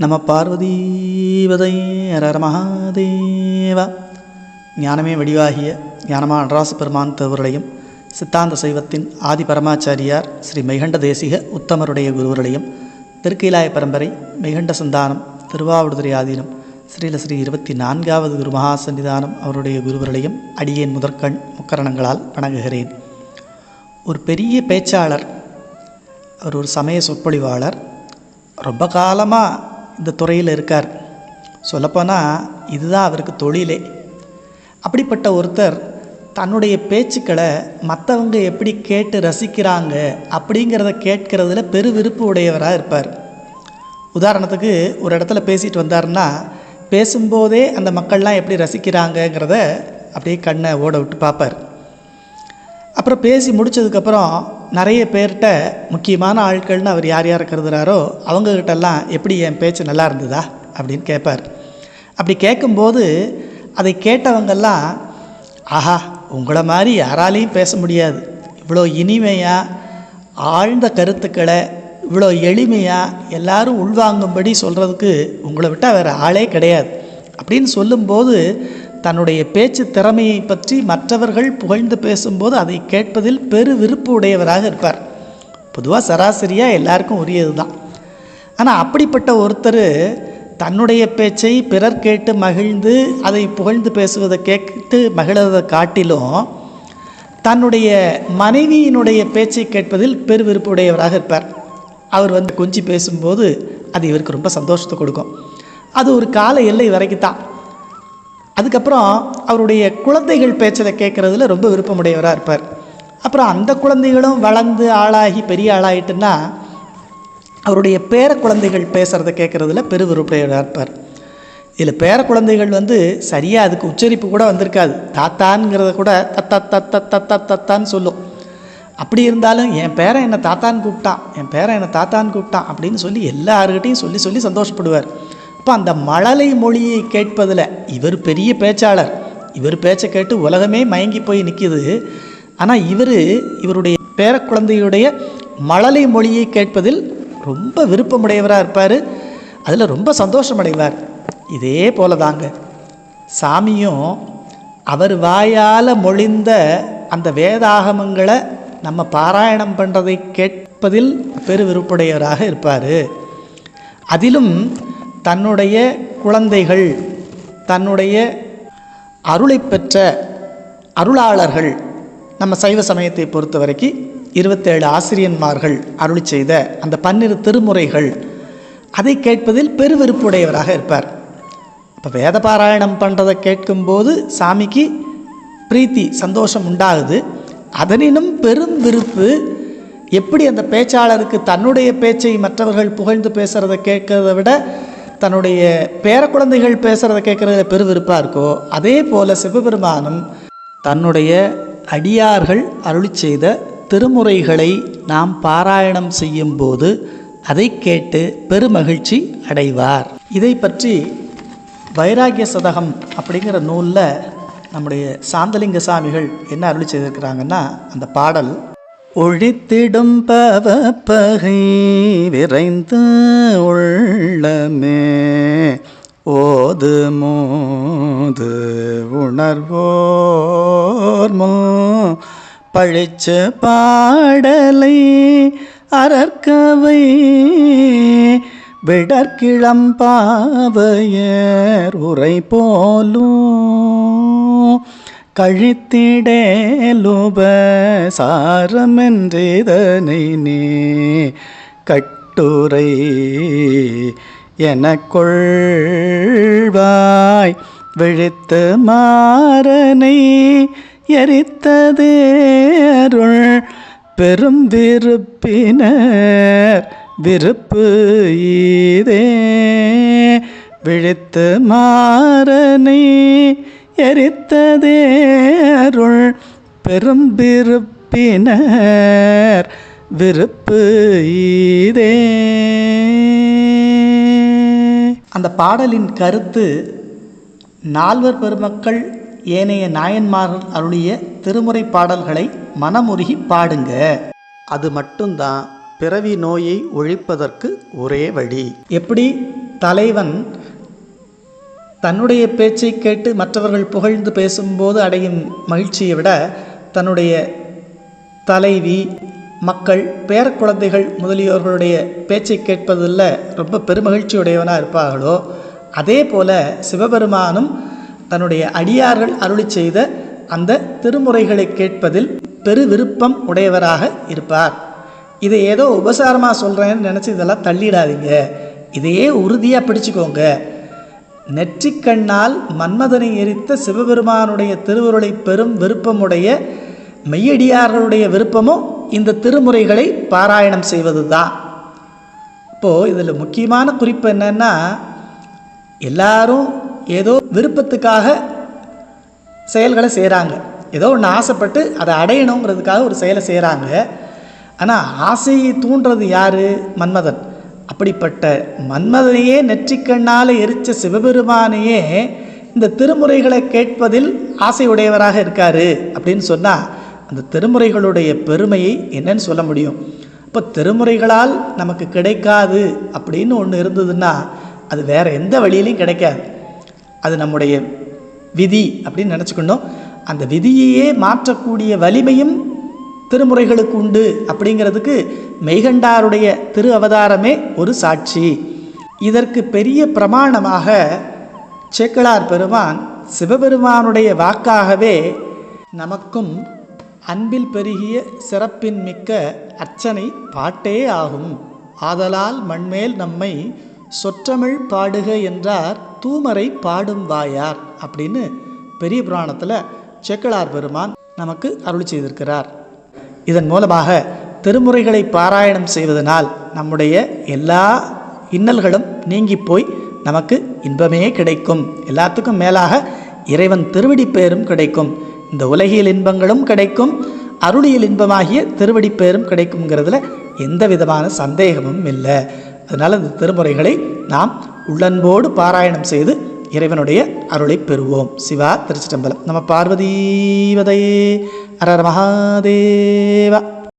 நம பார்வதீவதை ஹர மகாதேவா. ஞானமே வடிவாகிய ஞானமா நடராச பெருமான் தேவர்களையும் சித்தாந்த சைவத்தின் ஆதி பரமாச்சாரியார் ஸ்ரீ மைகண்ட தேசிக உத்தமருடைய குருவர்களையும் திருக்கீலாய பரம்பரை மெய்கண்ட சந்தானம் திருவாவடுதுறை ஆதீனம் ஸ்ரீல ஸ்ரீ இருபத்தி நான்காவது குரு மகா சன்னிதானம் அவருடைய குருவர்களையும் அடியேன் முதற்கண் முக்கரணங்களால் வணங்குகிறேன். ஒரு பெரிய பேச்சாளர் அவர் ஒரு சமய சொற்பொழிவாளர் ரொம்ப காலமாக இந்த துறையில் இருக்கார். சொல்லப்போனால் இதுதான் அவருக்கு தொழிலே. அப்படிப்பட்ட ஒருத்தர் தன்னுடைய பேச்சுக்களை மற்றவங்க எப்படி கேட்டு ரசிக்கிறாங்க அப்படிங்கிறத கேட்கறதுல பெரு விருப்பு உடையவராக இருப்பார். உதாரணத்துக்கு ஒரு இடத்துல பேசிட்டு வந்தாருன்னா பேசும்போதே அந்த மக்கள்லாம் எப்படி ரசிக்கிறாங்கங்கிறத அப்படியே கண்ணை ஓட விட்டு பார்ப்பார். அப்புறம் பேசி முடித்ததுக்கப்புறம் நிறைய பேர்கிட்ட முக்கியமான ஆட்கள்னு அவர் யார் யாரை கருதுகிறாரோ அவங்கக்கிட்டெல்லாம் எப்படி என் பேச்சு நல்லா இருந்ததா அப்படின்னு கேட்பார். அப்படி கேட்கும்போது அதை கேட்டவங்கெல்லாம் ஆஹா உங்களை மாதிரி யாராலையும் பேச முடியாது. இவ்வளோ இனிமையாக ஆழ்ந்த கருத்துக்களை இவ்வளோ எளிமையாக எல்லாரும் உள்வாங்கும்படி சொல்கிறதுக்கு உங்களை விட்டால் வேறு ஆளே கிடையாது. அப்படின்னு சொல்லும்போது தன்னுடைய பேச்சு திறமையை பற்றி மற்றவர்கள் புகழ்ந்து பேசும்போது அதை கேட்பதில் பெரு விருப்பு உடையவராக இருப்பார். பொதுவாக சராசரியாக எல்லாருக்கும் உரியது தான் ஆனால் அப்படிப்பட்ட ஒருத்தர் தன்னுடைய பேச்சை பிறர் கேட்டு மகிழ்ந்து அதை புகழ்ந்து பேசுவதை கேட்டு மகிழ்வதை காட்டிலும் தன்னுடைய மனைவியினுடைய பேச்சை கேட்பதில் பெரு விருப்பு உடையவராக இருப்பார். அவர் வந்து கொஞ்சி பேசும்போது அது இவருக்கு ரொம்ப சந்தோஷத்தை கொடுக்கும். அது ஒரு கால எல்லை வரைக்கும் தான் அதுக்கப்புறம் அவருடைய குழந்தைகள் பேச்சதை கேட்குறதுல ரொம்ப விருப்பமுடையவராக இருப்பார். அப்புறம் அந்த குழந்தைகளும் வளர்ந்து ஆளாகி பெரிய ஆளாயிட்டுன்னா அவருடைய பேர குழந்தைகள் பேசுகிறத கேட்குறதுல பெரு விருப்பமுடையவராக இருப்பார். இதில் பேர குழந்தைகள் வந்து சரியாக அதுக்கு உச்சரிப்பு கூட வந்திருக்காது. தாத்தான்ங்கிறத கூட தத்தா தத்த தத்தா தத்தான்னு சொல்லும். அப்படி இருந்தாலும் என் பேரன் என்னை தாத்தான்னு கூப்பிட்டான் என் பேரன் என்னை தாத்தான்னு கூப்பிட்டான் அப்படின்னு சொல்லி எல்லாருக்கிட்டையும் சொல்லி சொல்லி சந்தோஷப்படுவார். அப்போ அந்த மழலை மொழியை கேட்பதில் இவர் பெரிய பேச்சாளர். இவர் பேச்சை கேட்டு உலகமே மயங்கி போய் நிற்கிது ஆனால் இவர் இவருடைய பேர குழந்தையுடைய மழலை மொழியை கேட்பதில் ரொம்ப விருப்பமுடையவராக இருப்பார். அதில் ரொம்ப சந்தோஷமடைவார் இதே போல தாங்க சாமியும் அவர் வாயால் மொழிந்த அந்த வேதாகமங்களை நம்ம பாராயணம் பண்ணுறதை கேட்பதில் பெருவிருப்புடையவராக இருப்பார். அதிலும் தன்னுடைய குழந்தைகள் தன்னுடைய அருளை பெற்ற அருளாளர்கள் நம்ம சைவ சமயத்தை பொறுத்த வரைக்கும் இருபத்தேழு ஆசிரியன்மார்கள் அருளி செய்த அந்த பன்னிரு திருமுறைகள் அதை கேட்பதில் பெருவிருப்புடையவராக இருப்பார். இப்போ வேத பாராயணம் பண்ணுறதை கேட்கும்போது சாமிக்கு பிரீத்தி சந்தோஷம் உண்டாகுது. அதனினும் பெரும் விருப்பு எப்படி அந்த பேச்சாளருக்கு தன்னுடைய பேச்சை மற்றவர்கள் புகழ்ந்து பேசுகிறத கேட்கிறத விட தன்னுடைய பேர குழந்தைகள் பேசுகிறத கேட்குறதுல பெருவிருப்பாக இருக்கோ அதே போல் சிவபெருமானும் தன்னுடைய அடியார்கள் அருளி செய்த திருமுறைகளை நாம் பாராயணம் செய்யும்போது அதை கேட்டு பெருமகிழ்ச்சி அடைவார். இதை பற்றி வைராகிய சதகம் அப்படிங்கிற நூலில் நம்முடைய சாந்தலிங்க சாமிகள் என்ன அருளி செய்திருக்கிறாங்கன்னா அந்த பாடல் ஒழித்திடும் பவப்பகை விரைந்து உள்ளமே. ஓது மோது உணர்வோர்மோ பழிச்சு பாடலை அறற்கவை. விடற்கிழம்பாவையர் உரை போலும் கழித்திடேலுபசாரமென்றதனை நீ கட்டுரை எனக்கொள்வாய் விழித்து மாறனை எரித்ததே அருள் பெரும் விருப்பினர் விருப்பு இதே விழித்து மாறனை எரித்ததே அருள் பெரும் விருப்பினர் விருப்பு ஈதே. அந்த பாடலின் கருத்து நால்வர் பெருமக்கள் ஏனைய நாயன்மார்கள் அருளிய திருமுறை பாடல்களை மனமுருகி பாடுங்க. அது மட்டும்தான் பிறவி நோயை ஒழிப்பதற்கு ஒரே வழி. எப்படி? தலைவன் தன்னுடைய பேச்சை கேட்டு மற்றவர்கள் புகழ்ந்து பேசும்போது அடையும் மகிழ்ச்சியை விட தன்னுடைய தலைவி மக்கள் பேர குழந்தைகள் முதலியோர்களுடைய பேச்சை கேட்பதில் ரொம்ப பெருமகிழ்ச்சியுடையவனாக இருப்பார்களோ அதே போல சிவபெருமானும் தன்னுடைய அடியார்கள் அருளி செய்த அந்த திருமுறைகளை கேட்பதில் பெரு விருப்பம் உடையவராக இருப்பார். இதை ஏதோ உபசாரமாக சொல்கிறேன்னு நினச்சி இதெல்லாம் தள்ளிடாதீங்க. இதையே உறுதியாக பிடிச்சிக்கோங்க. நெற்றிக்கண்ணால் மன்மதனை எரித்த சிவபெருமானுடைய திருவுருளை பெரும் விருப்பமுடைய மெய்யடியார்களுடைய விருப்பமும் இந்த திருமுறைகளை பாராயணம் செய்வது தான் இப்போது இதில் முக்கியமான குறிப்பு என்னென்னா எல்லாரும் ஏதோ விருப்பத்துக்காக செயல்களை செய்கிறாங்க ஏதோ ஒன்று ஆசைப்பட்டு அதை அடையணுங்கிறதுக்காக ஒரு செயலை செய்கிறாங்க ஆனால் ஆசையை தூண்டுறது யார்? மன்மதன். அப்படிப்பட்ட மன்மதனையே நெற்றிக்கண்ணால் எரிச்ச சிவபெருமானையே இந்த திருமுறைகளை கேட்பதில் ஆசையுடையவராக இருக்கார் அப்படின்னு சொன்னால் அந்த திருமுறைகளுடைய பெருமையை என்னன்னு சொல்ல முடியும். இப்போ திருமுறைகளால் நமக்கு கிடைக்காது அப்படின்னு ஒன்று இருந்ததுன்னா அது வேறு எந்த வழியிலையும் கிடைக்காது. அது நம்முடைய விதி அப்படின்னு நினச்சிக்கணும். அந்த விதியையே மாற்றக்கூடிய வலிமையும் திருமுறைகளுக்கு உண்டு அப்படிங்கிறதுக்கு மெய்கண்டாருடைய திரு அவதாரமே ஒரு சாட்சி. இதற்கு பெரிய பிரமாணமாக சேக்கலார் பெருமான் சிவபெருமானுடைய வாக்காகவே நமக்கும் அன்பில் பெருகிய சிறப்பின் மிக்க அர்ச்சனை பாட்டே ஆகும். ஆதலால் மண்மேல் நம்மை சொற்றமிழ் பாடுக என்றார் தூமரை பாடும் வாயார் அப்படின்னு பெரிய புராணத்தில் செக்கலார் பெருமான் நமக்கு அருள் செய்திருக்கிறார். இதன் மூலமாக திருமுறைகளை பாராயணம் செய்வதனால் நம்முடைய எல்லா இன்னல்களும் நீங்கி போய் நமக்கு இன்பமே கிடைக்கும். எல்லாத்துக்கும் மேலாக இறைவன் திருவடி பேரும் கிடைக்கும். இந்த உலகியல் இன்பங்களும் கிடைக்கும். அருளியல் இன்பமாகிய திருவடி பேரும் கிடைக்குங்கிறதுல எந்த விதமான சந்தேகமும் இல்லை. அதனால் இந்த திருமுறைகளை நாம் உள்ளன்போடு பாராயணம் செய்து இறைவனுடைய அருளை பெறுவோம். சிவா திருச்சிட்டம்பலம் நம்ம பார்வதீவதையே. அரர் மகாதேவா.